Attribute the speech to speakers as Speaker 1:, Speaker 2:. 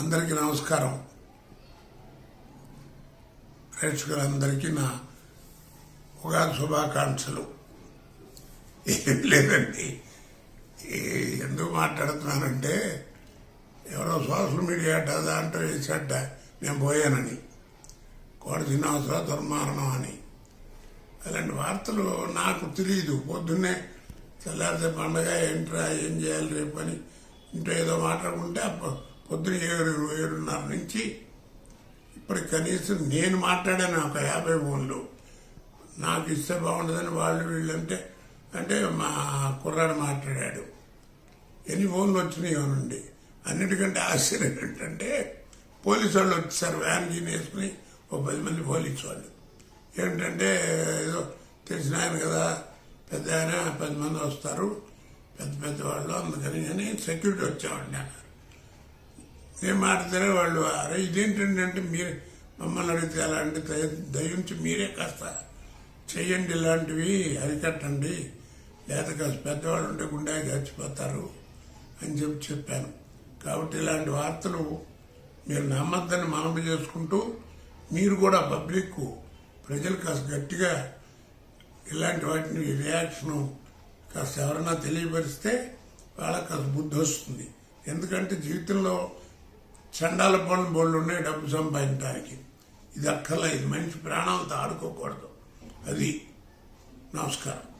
Speaker 1: అందరికీ నమస్కారం. ప్రేక్షకులందరికీ నా ఉగాది శుభాకాంక్షలు. ఏం లేదండి. ఎందుకు మాట్లాడుతున్నానంటే ఎవరో సోషల్ మీడియా అడ్డ దాంట్లో వేసడ్డ నేను పోయానని. కోట శ్రీనివాసరావు దుర్మారణం అని. అలాంటి వార్తలు నాకు తెలియదు పొద్దున్నే తెల్లారితే పండగ ఏంట్రా ఏం చేయాలి రేపు అని ఇంట్లో ఏదో మాట్లాడుకుంటే పొద్దున ఏడు ఏడున్నర నుంచి ఇప్పటికి కనీసం నేను మాట్లాడాను ఒక యాభై ఫోన్లు. నాకు ఇస్తే బాగుంటుందని వాళ్ళు వీళ్ళంటే అంటే మా కుర్రాడు మాట్లాడాడు. ఎన్ని ఫోన్లు వచ్చినాయి నుండి అన్నిటికంటే ఆశ్చర్యం ఏంటంటే పోలీసు వాళ్ళు వచ్చారు వ్యాన్ గీన్ వేసుకుని ఓ పది మంది పోలీసు వాళ్ళు ఏంటంటే ఏదో తెలిసిన ఆయన కదా పెద్ద ఆయన పది మంది వస్తారు. పెద్ద పెద్ద వాళ్ళు అందుకని నేను సెక్యూరిటీ వచ్చామండి అన్నారు నేను మాట్లాడితే వాళ్ళు అరే ఇదేంటండి అంటే మీరు మమ్మల్ని అడిగితే ఎలా అంటే దయ- దయించి మీరే కాస్త చెయ్యండి ఇలాంటివి అరికట్టండి. లేదా కాస్త పెద్దవాళ్ళు ఉంటే గుండె చచ్చిపోతారు అని చెప్పి చెప్పాను. కాబట్టి ఇలాంటి వార్తలు మీరు నమ్మద్దని మనవి చేసుకుంటూ మీరు కూడా పబ్లిక్ ప్రజలు కాస్త గట్టిగా ఇలాంటి వాటిని రియాక్షను కాస్త ఎవరన్నా తెలియపరిస్తే వాళ్ళకి కాస్త బుద్ధి వస్తుంది. ఎందుకంటే జీవితంలో చండాల పనులు బోళ్ళు ఉన్నాయి డబ్బు సంపాదించడానికి ఇది అక్కర్లేదు. ఇది మనిషి ప్రాణాలతో ఆడుకోకూడదు. అది నమస్కారం.